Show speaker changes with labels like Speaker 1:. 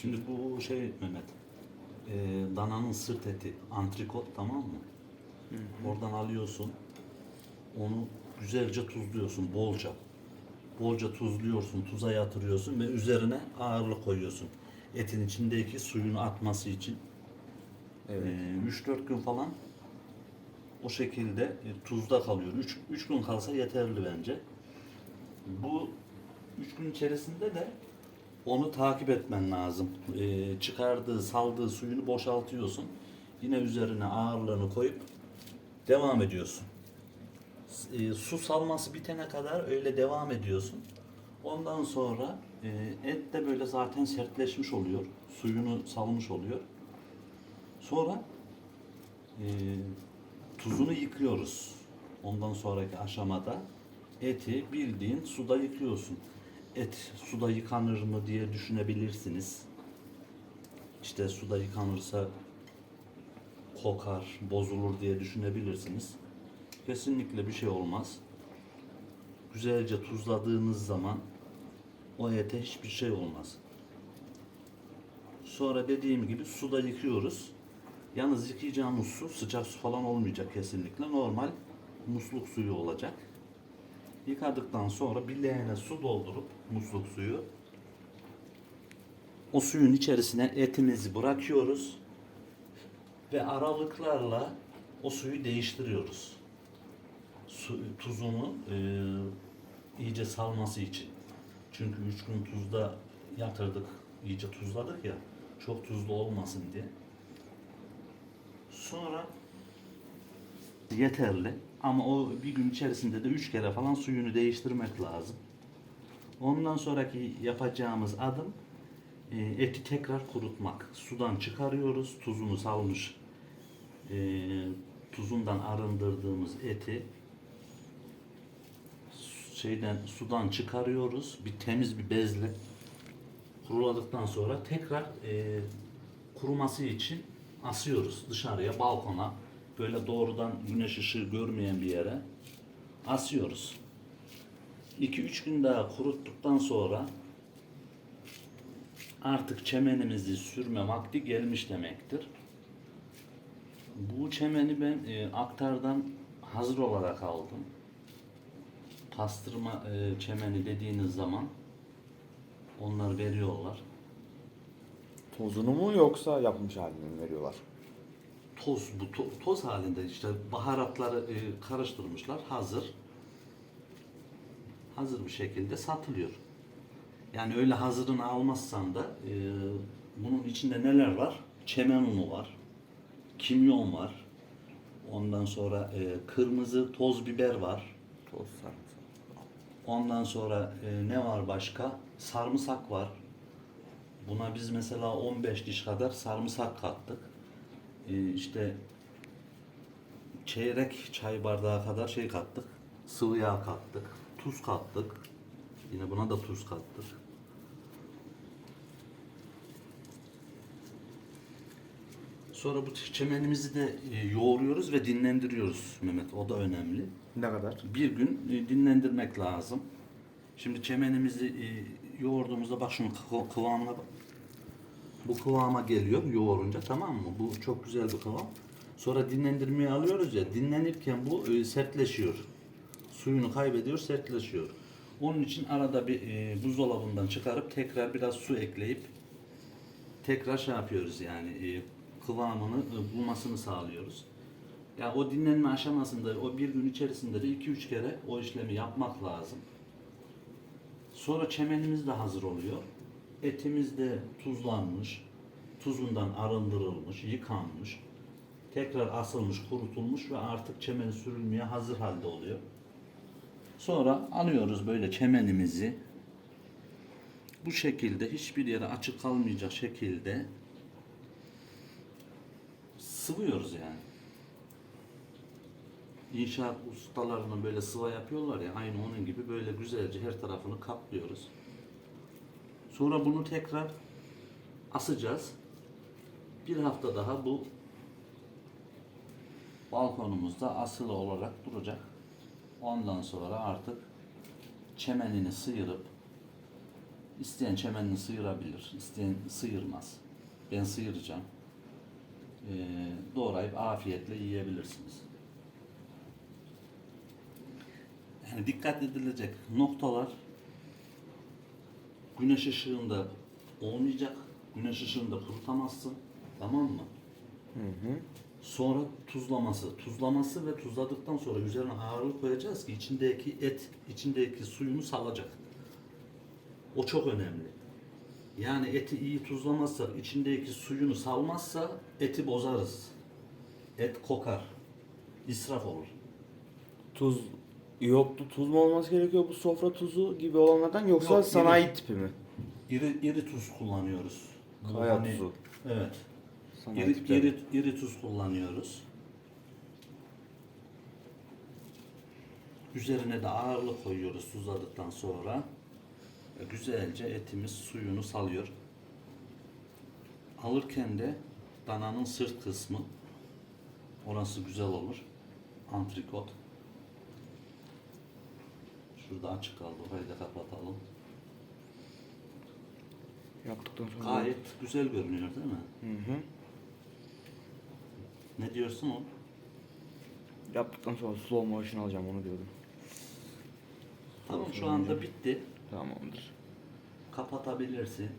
Speaker 1: Şimdi bu şey Mehmet, e, dananın sırt eti, antrikot tamam mı? Oradan alıyorsun, onu güzelce tuzluyorsun, bolca. Bolca tuzluyorsun, tuza yatırıyorsun ve üzerine ağırlık koyuyorsun. Etin içindeki suyunu atması için.
Speaker 2: Evet.
Speaker 1: 3-4 gün falan o şekilde e, tuzda kalıyor. 3 gün kalsa yeterli bence. Bu 3 gün içerisinde de onu takip etmen lazım. E, çıkardığı, saldığı suyunu boşaltıyorsun. Yine üzerine ağırlığını koyup devam ediyorsun. S- e, su salması bitene kadar öyle devam ediyorsun. Ondan sonra e, et de böyle zaten sertleşmiş oluyor. Suyunu salmış oluyor. Sonra e, tuzunu yıkıyoruz. Ondan sonraki aşamada eti bildiğin suda yıkıyorsun. Et suda yıkanır mı diye düşünebilirsiniz. İşte suda yıkanırsa kokar, bozulur diye düşünebilirsiniz. Kesinlikle bir şey olmaz. Güzelce tuzladığınız zaman o ete hiçbir şey olmaz. Sonra dediğim gibi suda yıkıyoruz. Yalnız yıkayacağımız su sıcak su falan olmayacak kesinlikle. Normal musluk suyu olacak. Yıkadıktan sonra bir leğene su doldurup musluk suyu o suyun içerisine etimizi bırakıyoruz ve aralıklarla o suyu değiştiriyoruz. Su, tuzunu e, iyice salması için. Çünkü üç gün tuzda yatırdık, iyice tuzladık ya, çok tuzlu olmasın diye. Sonra yeterli ama o bir gün içerisinde de üç kere falan suyunu değiştirmek lazım. Ondan sonraki yapacağımız adım e, eti tekrar kurutmak. Sudan çıkarıyoruz, tuzunu salmış e, tuzundan arındırdığımız eti şeyden sudan çıkarıyoruz. Bir temiz bir bezle kuruladıktan sonra tekrar e, kuruması için asıyoruz dışarıya, balkona. Böyle doğrudan güneş ışığı görmeyen bir yere asıyoruz. 2-3 gün daha kuruttuktan sonra artık çemenimizi sürme vakti gelmiş demektir. Bu çemeni ben e, aktardan hazır olarak aldım. Pastırma e, çemeni dediğiniz zaman onlar veriyorlar.
Speaker 2: Tozunu mu yoksa yapmış halini mi veriyorlar?
Speaker 1: Toz bu to- toz halinde işte baharatları e, karıştırmışlar hazır. Hazır bir şekilde satılıyor. Yani öyle hazırını almazsan da e, bunun içinde neler var? Çemen unu var. Kimyon var. Ondan sonra e, kırmızı toz biber var.
Speaker 2: Toz sarımsak.
Speaker 1: Ondan sonra e, ne var başka? Sarımsak var. Buna biz mesela 15 diş kadar sarımsak kattık. E, işte çeyrek çay bardağı kadar şey kattık. Sıvı yağ kattık. Tuz kattık. Yine buna da tuz kattık. Sonra bu çemenimizi de e, yoğuruyoruz ve dinlendiriyoruz Mehmet. O da önemli
Speaker 2: Ne kadar?
Speaker 1: bir gün e, dinlendirmek lazım. Şimdi çemenimizi e, yoğurduğumuzda bak şunun kıva- kıvamına bak. Bu kıvama geliyor yoğurunca tamam mı? Bu çok güzel bir kıvam. Sonra dinlendirmeye alıyoruz ya dinlenirken bu e, sertleşiyor. Suyunu kaybediyor, sertleşiyor. Onun için arada bir e, buzdolabından çıkarıp tekrar biraz su ekleyip tekrar şey yapıyoruz yani e, kıvamını e, bulmasını sağlıyoruz. Ya o dinlenme aşamasında o bir gün içerisinde de 2-3 kere o işlemi yapmak lazım. Sonra çemenimiz de hazır oluyor. Etimiz de tuzlanmış, tuzundan arındırılmış, yıkanmış, tekrar asılmış, kurutulmuş ve artık çemeni sürülmeye hazır halde oluyor. Sonra alıyoruz böyle çemenimizi bu şekilde hiçbir yere açık kalmayacak şekilde sıvıyoruz yani. İnşaat ustalarının böyle sıva yapıyorlar ya aynı onun gibi böyle güzelce her tarafını kaplıyoruz. Sonra bunu tekrar asacağız. Bir hafta daha bu balkonumuzda asılı olarak duracak. Ondan sonra artık çemenini sıyırıp İsteyen çemenini sıyırabilir, isteyen sıyırmaz. Ben sıyıracağım. Ee, doğrayıp afiyetle yiyebilirsiniz. Yani dikkat edilecek noktalar güneş ışığında olmayacak. Güneş ışığında kurutamazsın. Tamam mı?
Speaker 2: Hı hı.
Speaker 1: Sonra tuzlaması. Tuzlaması ve tuzladıktan sonra üzerine ağırlık koyacağız ki içindeki et, içindeki suyunu salacak. O çok önemli. Yani eti iyi tuzlamazsak, içindeki suyunu salmazsa eti bozarız. Et kokar. İsraf olur.
Speaker 2: Tuz iyotlu tuz mu olması gerekiyor bu sofra tuzu gibi olanlardan yoksa
Speaker 1: Yok,
Speaker 2: sanayi
Speaker 1: iri-
Speaker 2: tipi mi?
Speaker 1: İri, iri tuz kullanıyoruz.
Speaker 2: Kaya
Speaker 1: hani-
Speaker 2: tuzu.
Speaker 1: Evet.
Speaker 2: Sanayi
Speaker 1: İri,
Speaker 2: tipleri.
Speaker 1: iri, iri tuz kullanıyoruz. Üzerine de ağırlık koyuyoruz tuzladıktan sonra. Güzelce etimiz suyunu salıyor. Alırken de dananın sırt kısmı orası güzel olur. Antrikot. Şurada açık kaldı. Orayı da kapatalım.
Speaker 2: Yaptıktan sonra.
Speaker 1: Gayet güzel görünüyor değil mi?
Speaker 2: Hı hı.
Speaker 1: Ne diyorsun o?
Speaker 2: Yaptıktan sonra slow motion alacağım onu diyordum.
Speaker 1: Tamam şu anda bitti.
Speaker 2: Tamamdır.
Speaker 1: Kapatabilirsin.